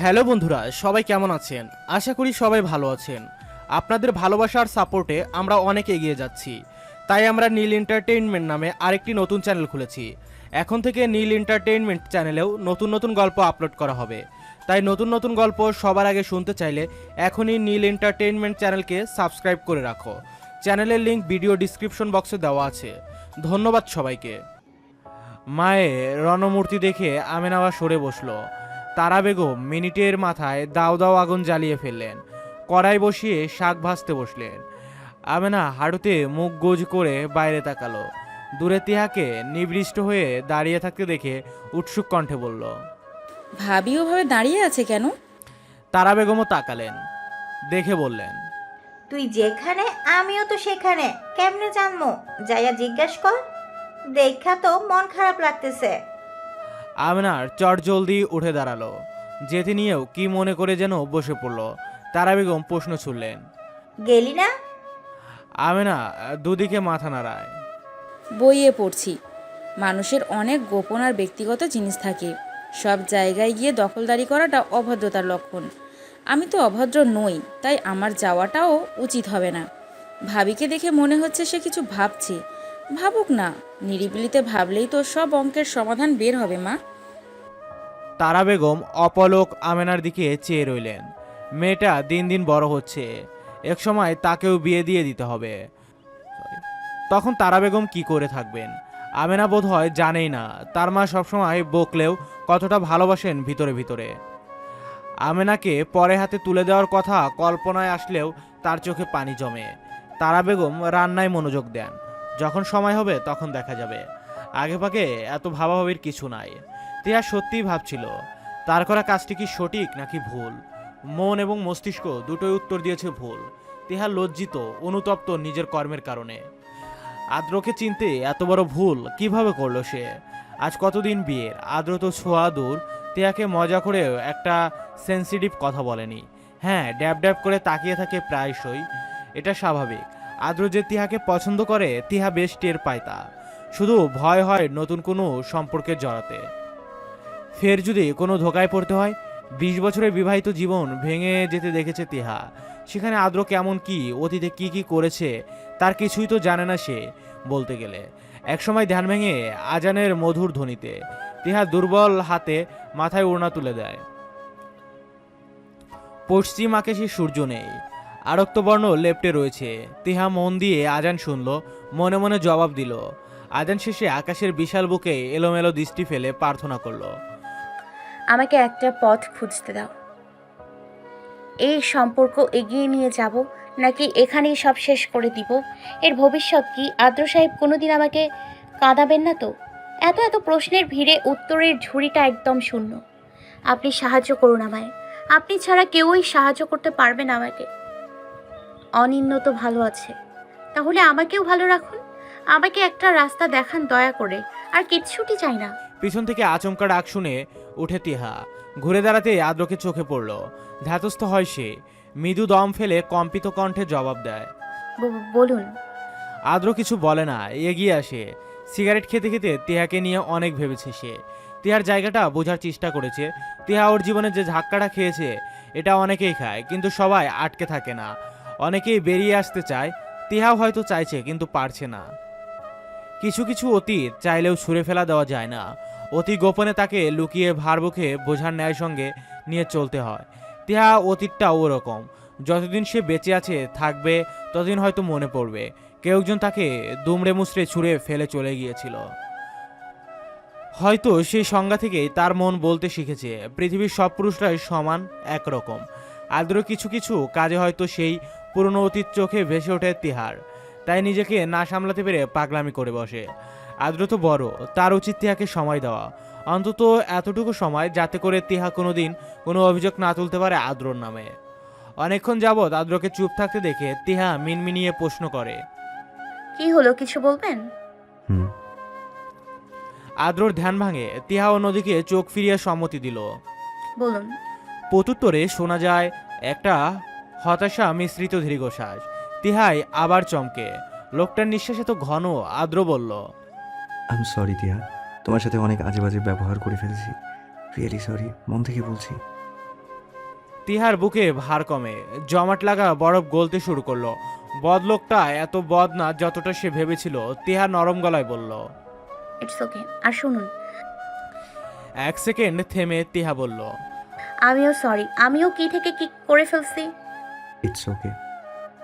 Hello বন্ধুরা, সবাই কেমন আছেন? আশা করি সবাই ভালো আছেন। আপনাদের ভালোবাসার সাপোর্টে আমরা অনেক এগিয়ে যাচ্ছি। তাই আমরা নীল এন্টারটেইনমেন্ট নামে আরেকটি নতুন চ্যানেল খুলেছি। এখন থেকে নীল এন্টারটেইনমেন্ট চ্যানেলেও নতুন নতুন গল্প আপলোড করা হবে। তাই নতুন নতুন গল্প সবার আগে শুনতে চাইলে এখনই নীল এন্টারটেইনমেন্ট চ্যানেলকে সাবস্ক্রাইব করে রাখো। চ্যানেলের লিংক ভিডিও ডিসক্রিপশন বক্সে দেওয়া আছে। ধন্যবাদ সবাইকে। মায়ে রণমূর্তি দেখে আমেনাওয়া সরে বসল। তারা বেগম মিনিটের মাথায় দাও দাও আগুন জ্বালিয়ে ফেললেন। কড়াই বসিয়ে শাক ভাজতে বসলেন। আমেনা হাঁটুতে মুখ গোজ করে বাইরে তাকালো। দূরে তিহাকে নিবৃষ্ট হয়ে দাঁড়িয়ে থাকতে দেখে উৎসুক কণ্ঠে বলল ভাবি ওভাবে দাঁড়িয়ে আছে কেন? তারা বেগমও তাকালেন দেখে বললেন তুই যেখানে আমিও তো সেখানে। কেমনে জানব? যাইয়া জিজ্ঞেস কর। দেখা তো মন খারাপ লাগতেছে। আমেনার চট জলদি উঠে দাঁড়াল। যেতে নিয়েও কি মনে করে যেন বসে পড়ল। তারা বেগম প্রশ্ন ছুড়লেন। গেলি না? আমেনা দুদিকে মাথা নাড়ায়। বইয়ে পড়ছি। মানুষের অনেক গোপন আর ব্যক্তিগত জিনিস থাকে। সব জায়গায় গিয়ে দখলদারি করাটা অভদ্রতার লক্ষণ। আমি তো অভদ্র নই তাই আমার যাওয়াটাও উচিত হবে না। ভাবিকে দেখে মনে হচ্ছে সে কিছু ভাবছে। ভাবুক না, নিরিবিলিতে ভাবলেই তো সব অঙ্কের সমাধান বের হবে, মা। তারা বেগম অপলক আমেনার দিকে চেয়ে রইলেন। মেয়েটা দিন দিন বড় হচ্ছে। এক সময় তাকেও বিয়ে দিয়ে দিতে হবে। তখন তারা বেগম কি করে থাকবেন? আমেনা বোধ হয় জানেই না। তার মা সবসময় বকলেও কতটা ভালোবাসেন ভিতরে ভিতরে। আমেনাকে পরে হাতে তুলে দেওয়ার কথা কল্পনায় আসলেও তার চোখে পানি জমে। তারা বেগম রান্নায় মনোযোগ দেন। যখন সময় হবে তখন দেখা যাবে। আগে পাকে এত ভাবাভাবির কিছু নাই। টিয়া সত্যিই ভাবছিল, তার করা কাজটি কি সঠিক নাকি ভুল? মন এবং মস্তিষ্ক দুটোই উত্তর দিয়েছে ভুল। তিহা লজ্জিত, অনুতপ্ত নিজের কর্মের কারণে। আদ্রকে চিনতে এত বড় ভুল কীভাবে করল সে? আজ কতদিন বিয়ের? আদ্র তো ছোঁয়া দূর। টিয়াকে মজা করেও একটা সেন্সিটিভ কথা বলেনি। হ্যাঁ ড্যাব ড্যাব করে তাকিয়ে থাকে প্রায়শই। এটা স্বাভাবিক। আদ্র যে তিহাকে পছন্দ করে, তিহা বেশ টের পায় তা। শুধু ভয় হয় নতুন কোনো সম্পর্কে জড়াতে। ফের যদি কোনো ধোকায় পড়তে হয়, বিশ বছরের বিবাহিত জীবন ভেঙে যেতে দেখেছে তিহা। সেখানে আদ্র কেমন কি, অতীতে কি কি করেছে, তার কিছুই তো জানে না সে, বলতে গেলে। একসময় ধ্যান ভেঙে আজানের মধুর ধ্বনিতে, তিহা দুর্বল হাতে মাথায় ওড়না তুলে দেয়। পশ্চিম আকাশে সূর্য নেই আরক্তবর্ণ লেপ্টে রয়েছে। তিহা মন দিয়ে আজান শুনল, মনে মনে জবাব দিল। আজান শেষে আকাশের বিশাল বুকে এলোমেলো দৃষ্টি ফেলে প্রার্থনা করল। আমাকে একটা পথ খুঁজতে দাও। এই সম্পর্ক এগিয়ে নিয়ে যাব, নাকি এখানেই সব শেষ করে দিব? এর ভবিষ্যৎ কি? আদ্র সাহেব কোনোদিন আমাকে কাঁদাবেন না তো? এত এত প্রশ্নের ভিড়ে উত্তরের ঝুড়িটা একদম শূন্য। আপনি সাহায্য করুন আমায়। আপনি ছাড়া কেউই সাহায্য করতে পারবে না আমাকে। অনিন্ন তো ভালো আছে। তাহলে আমাকেও ভালো রাখুন। আমাকে একটা রাস্তা দেখান দয়া করে। আর কিচ্ছুটি চাই না। পিছন থেকে আচমকা ডাক শুনে উঠে তিহা। ঘুরে দাঁড়াতে আদ্রকে চোখে পড়ল। ধাতস্থ হয় সে। মৃদু দম ফেলে কম্পিত কণ্ঠে জবাব দেয়। ব- বলুন। আদ্র কিছু বলে না এগিয়ে আসে। সিগারেট খেতে খেতে তিহাকে নিয়ে অনেক ভেবেছে সে। তিহার জায়গাটা বোঝার চেষ্টা করেছে। তিহা ওর জীবনে যে ধাক্কাটা খেয়েছে এটা অনেকেই খায় কিন্তু সবাই আটকে থাকে না। অনেকেই বেরিয়ে আসতে চায়, তিহাও হয়তো চাইছে কিন্তু পারছে না। কিছু কিছু অতীত চাইলেও ছুঁড়ে ফেলা দেওয়া যায় না। অতি গোপনে তাকে লুকিয়ে ভার বুকে বোঝার ন্যায় সঙ্গে নিয়ে চলতে হয়। তিহা অতীতটা ওরকম। যতদিন সে বেঁচে আছে, থাকবে, ততদিন হয়তো মনে পড়বে। কেউ একজন তাকে দুমড়ে মুচড়ে ছুঁড়ে ফেলে চলে গিয়েছিল। হয়তো সেই সংজ্ঞা থেকেই তার মন বলতে শিখেছে, পৃথিবীর সব পুরুষরাই সমান, একরকম। আদ্র কিছু কিছু কাজে হয়তো সেই পুরনো অতীত চোখে ভেসে ওঠে তিহার। তাই নিজেকে না সামলাতে পেরে পাগলামি করে বসে। আদ্র তো বড় তার উচিত তিহাকে সময় দেওয়া। অন্তত এতটুকু সময় যাতে করে তিহা কোনোদিন কোনো অভিযোগ না তুলতে পারে আদ্রর নামে। অনেকক্ষণ যাবৎ আদ্রকে চুপ থাকতে দেখে তিহা মিনমিনিয়ে প্রশ্ন করে। কি হলো কিছু বলবেন? হুম। আদ্রর ধ্যান ভাঙে তিহা অন্যদিকে চোখ ফিরিয়ে সম্মতি দিল। বলুন। প্রত্যুত্তরে শোনা যায় একটা হতাশা মিশ্রিত দীর্ঘশ্বাস। তিহাই আবার চমকে। লোকটার নিঃশ্বাসে তো ঘন আদ্র বলল আই এম সরি টিয়া। তোমার সাথে অনেক আজে বাজে ব্যবহার করে ফেলেছি। রিয়েলি সরি মন থেকে বলছি। তিহার বুকে ভার কমে। জমাট লাগা বরফ গলতে শুরু করল। বদলোকটা এত বদ না যতটা সে ভেবেছিল তিহার নরম গলায় বলল ইটস ওকে আর শুনুন। এক সেকেন্ড থেমে তিহা বলল আমিও সরি আমিও কি থেকে কি করে ফেলছি? ইটস ওকে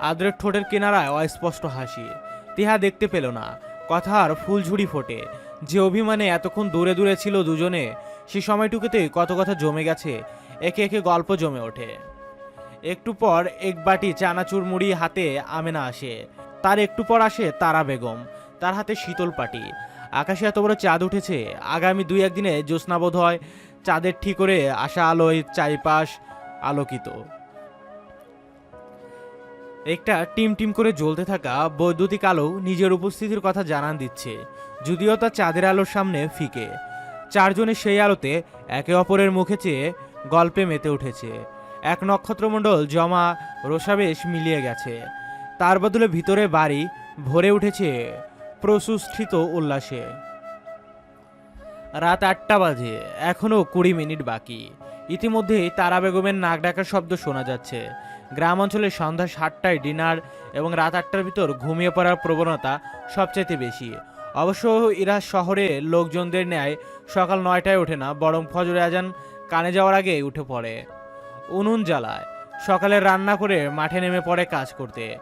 আদ্রের ঠোঁটের কিনারায় অস্পষ্ট হাসি। তিহা দেখতে পেল না। কথার ফুলঝুরি ফোটে। যে অভিমানে এতক্ষণ দূরে দূরে ছিল দুজনে, সে সময়টুকুতেই কত কথা জমে গেছে। একে একে গল্প জমে ওঠে। একটু পর এক বাটি চানাচুর মুড়ি হাতে আমেনা আসে। তার একটু পর আসে তারা বেগম, তার হাতে শীতল পাটি। আকাশে এত বড় চাঁদ উঠেছে, আগামী দুই একদিনে জ্যোৎস্নাবোধ হয়। চাঁদের ঠিক করে আসা আলোয় চারিপাশ আলোকিত। একটা টিম টিম করে জ্বলতে থাকা বৈদ্যুতিক আলো নিজের উপস্থিতির কথা জানান দিচ্ছে, যদিও তা চাঁদের আলোর সামনে ফিকে। চারজনের সেই আলোতে একে অপরের মুখে চেয়ে গল্পে মেতে উঠেছে। এক নক্ষত্রমণ্ডল জমা রসাবেশ মিলিয়ে গেছে। তার বদলে ভিতরে বাড়ি ভরে উঠেছে প্রসুষ্ঠিত উল্লাসে। রাত আটটা বাজে এখনও কুড়ি মিনিট বাকি। ইতিমধ্যেই তারা বেগমের নাক ডাকার শব্দ শোনা যাচ্ছে। গ্রাম অঞ্চলে সন্ধ্যা সাতটায় ডিনার এবং রাত আটটার ভিতর ঘুমিয়ে পড়ার প্রবণতা সবচাইতে বেশি। অবশ্য এরা শহরে লোকজনদের ন্যায় সকাল নয়টায় ওঠে না, বরং ফজরে আজান কানে যাওয়ার আগে উঠে পড়ে। উনুন জ্বালায়। সকালে রান্না করে মাঠে নেমে পড়ে কাজ করতে।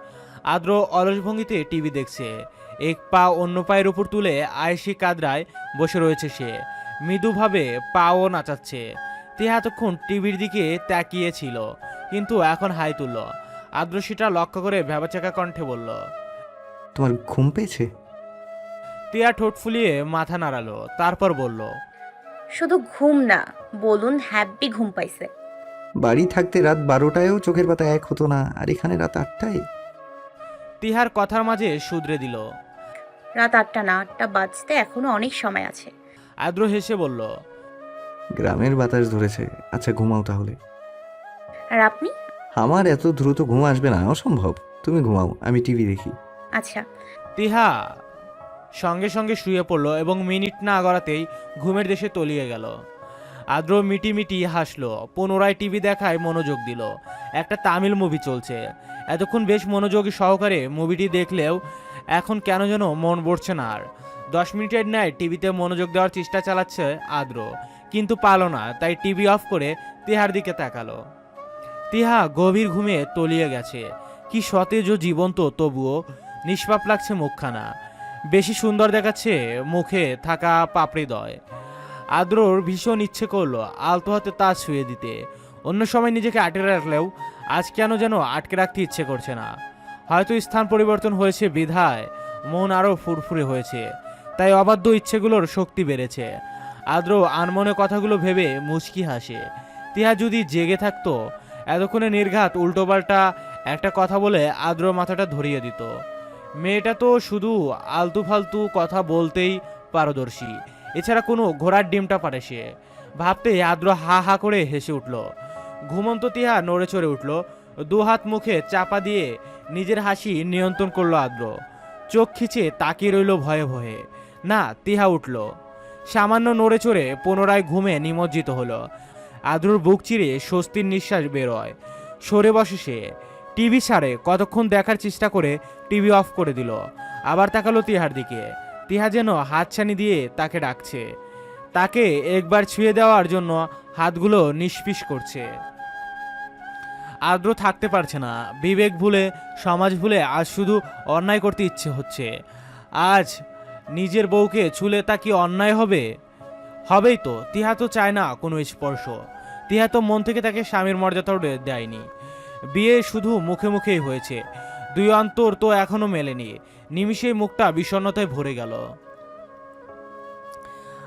আদ্র অলস ভঙ্গিতে টিভি দেখছে। এক পা অন্য পায়ের উপর তুলে আয়েসি কাদরায় বসে রয়েছে সে। মৃদুভাবে পাও নাচাচ্ছে। তে এতক্ষণ টিভির দিকে তাকিয়েছিল। কিন্তু এখন হাই তুলল। আদ্র সেটা লক্ষ্য করে ভেবাচাকা কণ্ঠে বলল তোমার ঘুম পেয়েছে? টিয়া ঠোঁট ফুলিয়ে মাথা নাড়ালো তারপর বলল শুধু ঘুম না বলুন হ্যাপি ঘুম পাইছে। বাড়ি থাকতে রাত বারোটায়ও চোখের পাতা এক হতো না আর এখানে রাত আটটায়? তিহার কথার মাঝে শুধরে দিল রাত আটটা না আটটা বাজতে এখনও অনেক সময় আছে। আদ্র হেসে বলল গ্রামের বাতাস ধরেছে আচ্ছা ঘুমাও তাহলে। আর আপনি? আমার এত দ্রুত ঘুম আসবে না অসম্ভব। তুমি ঘুমাও আমি টিভি দেখি। আচ্ছা। তিহা সঙ্গে সঙ্গে শুয়ে পড়ল এবং মিনিট না গড়াতেই ঘুমের দেশে তলিয়ে গেল। আদ্র মিটি মিটি হাসলো পুনরায় টিভি দেখায় মনোযোগ দিল। একটা তামিল মুভি চলছে। এতক্ষণ বেশ মনোযোগী সহকারে মুভিটি দেখলেও এখন কেন যেন মন বসছে না আর। দশ মিনিটের ন্যায় টিভিতে মনোযোগ দেওয়ার চেষ্টা চালাচ্ছে আদ্র কিন্তু পালো না তাই টিভি অফ করে তেহার দিকে তাকালো। তিহা গভীর ঘুমে তলিয়ে গেছে। কি সতেজ জীবন্ত তবুও নিষ্পাপ লাগছে মুখখানা। বেশি সুন্দর দেখাচ্ছে মুখে থাকা পাপড়িদয় আদ্রর ভীষণ ইচ্ছে করল আলতো হাতে তা ছুঁয়ে দিতে। অন্য সময় নিজেকে আটকে রাখলেও আজ কেন যেন আটকে রাখতে ইচ্ছে করছে না। হয়তো স্থান পরিবর্তন হয়েছে বিধায়, মন আরও ফুরফুরে হয়েছে। তাই অবাধ্য ইচ্ছেগুলোর শক্তি বেড়েছে। আদ্র আনমনে কথাগুলো ভেবে মুচকি হাসে। তিহা যদি জেগে থাকতো এতক্ষণে নির্ঘাত উল্টোপাল্টা একটা কথা বলে আদ্র মাথাটা ধরিয়ে দিত। মেয়েটা তো শুধু আলতু ফালতু কথা বলতেই পারদর্শী। এছাড়া কোনো ঘোড়ার ডিমটা পারে সে। ভাবতে আদ্র হা হা করে হেসে উঠল। ঘুমন্ত তিহা নড়ে চড়ে উঠল। দু হাত মুখে চাপা দিয়ে নিজের হাসি নিয়ন্ত্রণ করল আদ্র। চোখ খিচে তাকিয়ে রইল ভয়ে ভয়ে। না, তিহা উঠল। সামান্য নড়ে চড়ে পুনরায় ঘুমে নিমজ্জিত হলো। আদ্রর বুক চিরে স্বস্তির নিঃশ্বাস বেরোয় সরে বসে সে। টিভি ছাড়ে, কতক্ষণ দেখার চেষ্টা করে টিভি অফ করে দিল। আবার তাকালো তিহার দিকে। তিহা যেন হাতছানি দিয়ে তাকে ডাকছে। তাকে একবার ছুঁয়ে দেওয়ার জন্য হাতগুলো নিষ্পিস করছে। আদ্র থাকতে পারছে না। বিবেক ভুলে, সমাজ ভুলে আজ শুধু অন্যায় করতে ইচ্ছে হচ্ছে। আজ নিজের বউকে ছুলে তা কি অন্যায় হবে? হবেই তো, তিহা তো চায় না কোনো স্পর্শ। তিহা তো মন থেকে তাকে স্বামীর মর্যাদাও দেয়নি। বিয়ে শুধু মুখে মুখেই হয়েছে। দুই অন্তর তো এখনও মেলেনি। নিমিষেই মুখটা বিষণ্ণতায় ভরে গেল।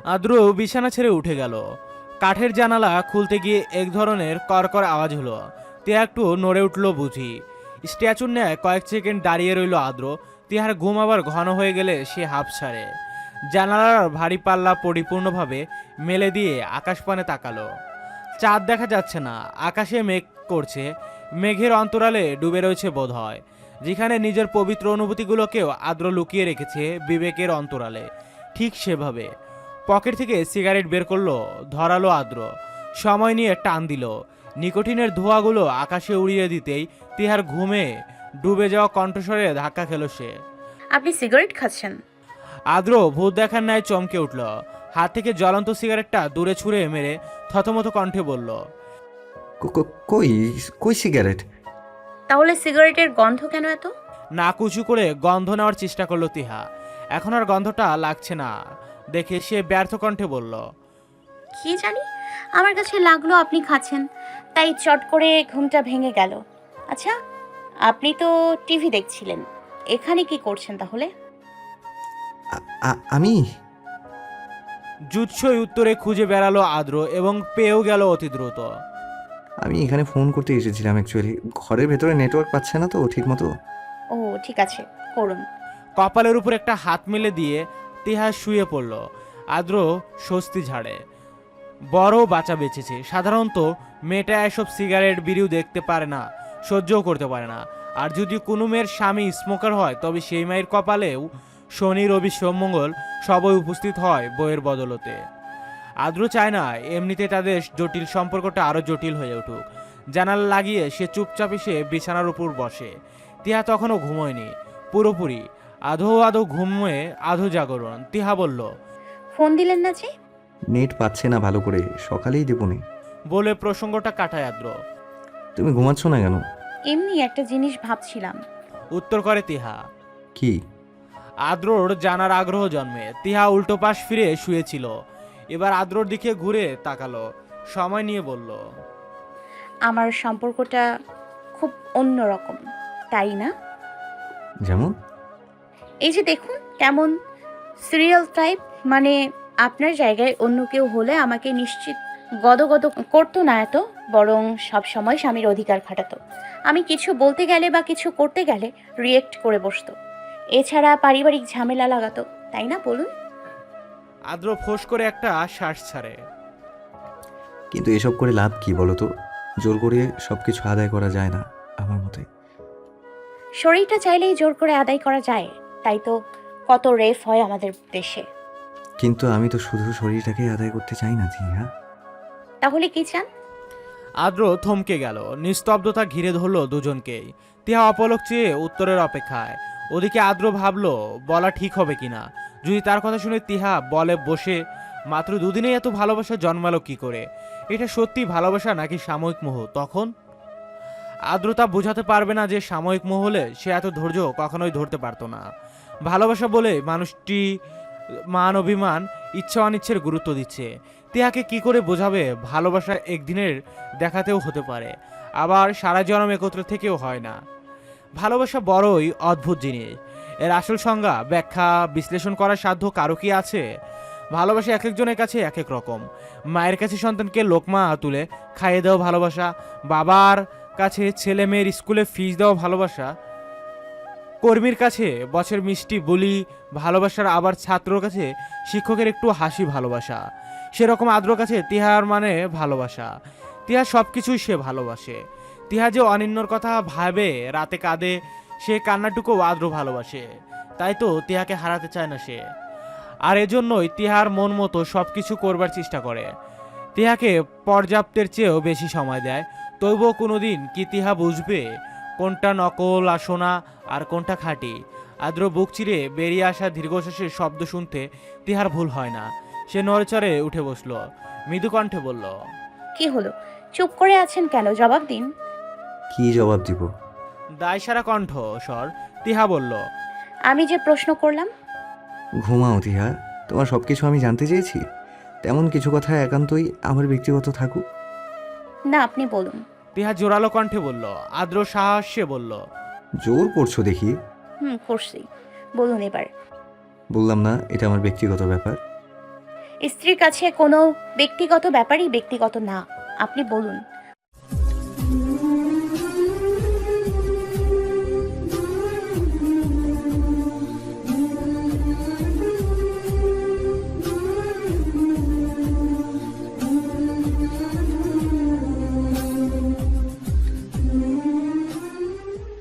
আদ্র বিছানা ছেড়ে উঠে গেল। কাঠের জানালা খুলতে গিয়ে এক ধরনের করকর আওয়াজ হলো। তে একটু নড়ে উঠল বুঝি। স্ট্যাচুর ন্যায় কয়েক সেকেন্ড দাঁড়িয়ে রইল আদ্র। তিহার ঘুম আবার ঘন হয়ে গেলে সে হাফ ছাড়ে জানালার ভারী পাল্লা পরিপূর্ণভাবে মেলে দিয়ে আকাশপানে তাকালো। চাঁদ দেখা যাচ্ছে না, আকাশে মেঘ করছে, মেঘের অন্তরালে ডুবে রয়েছে বোধ হয় যেখানে নিজের পবিত্র অনুভূতিগুলোকেও আদ্র লুকিয়ে রেখেছে বিবেকের অন্তরালে। ঠিক সেভাবে পকেট থেকে সিগারেট বের করল, ধরালো আদ্র সময় নিয়ে টান দিল, নিকোটিনের ধোঁয়াগুলো আকাশে উড়িয়ে দিতেই তিহার ঘুমে ডুবে যাওয়া কণ্ঠস্বরে ধাক্কা খেল সে। আপনি সিগারেট খাচ্ছেন? আদ্র ভূত দেখার ন্যায় চমকে উঠল। হাত থেকে জ্বলন্ত সিগারেটটা দূরে ছুঁড়ে মেরে থতমত কণ্ঠে বলল কই কই সিগারেট? তাহলে সিগারেটের গন্ধ কেন এত? নাক উঁচু করে গন্ধ নেওয়ার চেষ্টা করল তিহা। এখন আর গন্ধটা লাগছে না। দেখে সে ব্যর্থ কণ্ঠে বলল কি জানি? আমার কাছে লাগল আপনি খাচ্ছেন। তাই চট করে ঘুমটা ভেঙে গেল। আচ্ছা আপনি তো টিভি দেখছিলেন। এখানে কি করছেন তাহলে? আমি? জুৎসই উত্তরে খুঁজে বেড়ালো আদ্র এবং পেয়েও গেল অতি দ্রুত। আমি এখানে ফোন করতে এসেছিলাম অ্যাকচুয়ালি ঘরের ভেতরে নেটওয়ার্ক পাচ্ছে না তো ঠিক মতো ও ঠিক আছে করুন। কপালের উপর একটা হাত মেলে দিয়ে তিহা শুয়ে পড়ল। আদ্র স্বস্তি ঝাড়ে। বড় বাঁচা বেঁচেছে। সাধারণত মেয়েটা এসব সিগারেট বিড়িও দেখতে পারে না সহ্যও করতে পারে না। আর যদি কোনো মেয়ের স্বামী স্মোকার হয় তবে সেই মায়ের কপালেও শনি রবি সোমমঙ্গল সবই উপস্থিত হয় বইয়ের বদলতে। আদ্র চায় না এমনিতে তাদের জটিল সম্পর্কটা আরও জটিল হয়ে উঠুক। জানালা লাগিয়ে সে চুপচাপ এসে বিছানার উপর বসে। টিয়া তখনও ঘুমোয়নি। পুরোপুরি আধো আধো ঘুমে আধো জাগরণ। তিহা বলল ফোন দিলেন না যে? নেট পাচ্ছে না ভালো করে সকালেই দেবো নে বলে প্রসঙ্গটা কাটায় আদ্র। তুমি ঘুমাচ্ছ না কেন? এমনি একটা জিনিস ভাবছিলাম। উত্তর করে তিহা কি? আদ্রর জানার আগ্রহ জন্মে। তিহা উল্টো পাশ ফিরে শুয়েছিল। এবার আদ্রর দিকে ঘুরে তাকালো সময় নিয়ে বলল আমার সম্পর্কটা খুব অন্যরকম তাই না? যেমন? এই যে দেখুন কেমন সিরিয়াল টাইপ মানে আপনার জায়গায় অন্য কেউ হলে আমাকে নিশ্চিত গদগদ করতো না এত বরং সব সময় স্বামীর অধিকার খাটাতো। আমি কিছু বলতে গেলে বা কিছু করতে গেলে রিয়েক্ট করে বসতো। এছাড়া পারিবারিক ঝামেলা লাগাতো তাই না বলুন? আদ্র ফোঁস করে একটা শ্বাস ছাড়ে। কিন্তু এসব করে লাভ কি বলো তো জোর করে সব কিছু আদায় করা যায় না আমার মতে। শরীরটা চাইলেই জোর করে আদায় করা যায় তাই তো কত রেফ হয় আমাদের দেশে। কিন্তু আমি তো শুধু শরীরটাকে আদায় করতে চাই না হ্যাঁ? তাহলে কি চান? আদ্র থমকে গেল নিস্তব্ধতা ঘিরে ধরলো দুজনকেই। তিহা অপলক চেয়ে উত্তরের অপেক্ষায় ওদিকে আদ্র ভাবলো, বলা ঠিক হবে কিনা। যদি তার কথা শুনে তিহা বলে বসে, মাত্র দুদিনেই এত ভালোবাসা জন্মালো কি করে? এটা সত্যি ভালোবাসা নাকি সাময়িক মোহ? তখন? আদ্রতা বোঝাতে পারবে না যে সাময়িক মোহ হলে সে এত ধৈর্য কখনোই ধরতে পারতো না। ভালোবাসা বলে মানুষটি মান অভিমান, ইচ্ছা অনিচ্ছের গুরুত্ব দিচ্ছে। টিয়াকে কি করে বোঝাবে ভালোবাসা একদিনের দেখাতেও হতে পারে। আবার সারা জনম একত্র থেকেও হয় না। ভালোবাসা বড়ই অদ্ভুত জিনিস। এর আসল সংজ্ঞা, ব্যাখ্যা, বিশ্লেষণ করার সাধ্য কারও কি আছে? ভালোবাসা এক একজনের কাছে এক এক রকম। মায়ের কাছে সন্তানকে লোকমা তুলে খাইয়ে দেওয়া ভালোবাসা, বাবার কাছে ছেলে মেয়ের স্কুলে ফিস দেওয়া ভালোবাসা, কর্মীর কাছে বছর মিষ্টি, বলি, ভালোবাসার আবার ছাত্রর কাছে শিক্ষকের একটু হাসি ভালোবাসা। সেরকম আদ্র কাছে তিহার মানে ভালোবাসা। তিহা সব কিছুই সে ভালোবাসে। তিহা যে অনিন্যর কথা ভাবে, রাতে কাঁদে, সে কান্নাটুকু আদ্র ভালোবাসে। তাই তো তিহাকে হারাতে চায় না সে। আর এজন্যই তিহার মন মতো সব কিছু করবার চেষ্টা করে। তিহাকে পর্যাপ্তের চেয়েও বেশি সময় দেয়। তবুও কোনোদিন কি তিহা বুঝবে কোনটা নকল আসোনা আর কোনটা খাঁটি? আদ্র বুক চিরে বেরিয়ে আসা দীর্ঘশ্বাসের শব্দ শুনতে তিহার ভুল হয় না। সে নড়েচড়ে উঠে বসল। মৃদু কণ্ঠে বলল, কি হলো? চুপ করে আছেন কেন? জবাব দিন। কি জবাব দিব? দায় সারা কণ্ঠ স্বর। তিহা বলল আমি যে প্রশ্ন করলাম? ঘুমাও তিহা। তোমার সব কিছু আমি জানতে চেয়েছি। তেমন কিছু কথা একান্তই আমার ব্যক্তিগত থাকুক। না আপনি বলুন। তিহা জোরালো কণ্ঠে বলল আদ্র সাহসে বলল জোর করছ দেখি? হুম করছি। বলুন এবার। বললাম না এটা আমার ব্যক্তিগত ব্যাপার। স্ত্রীর কাছে কোনো ব্যক্তিগত ব্যাপারই ব্যক্তিগত না। আপনি বলুন।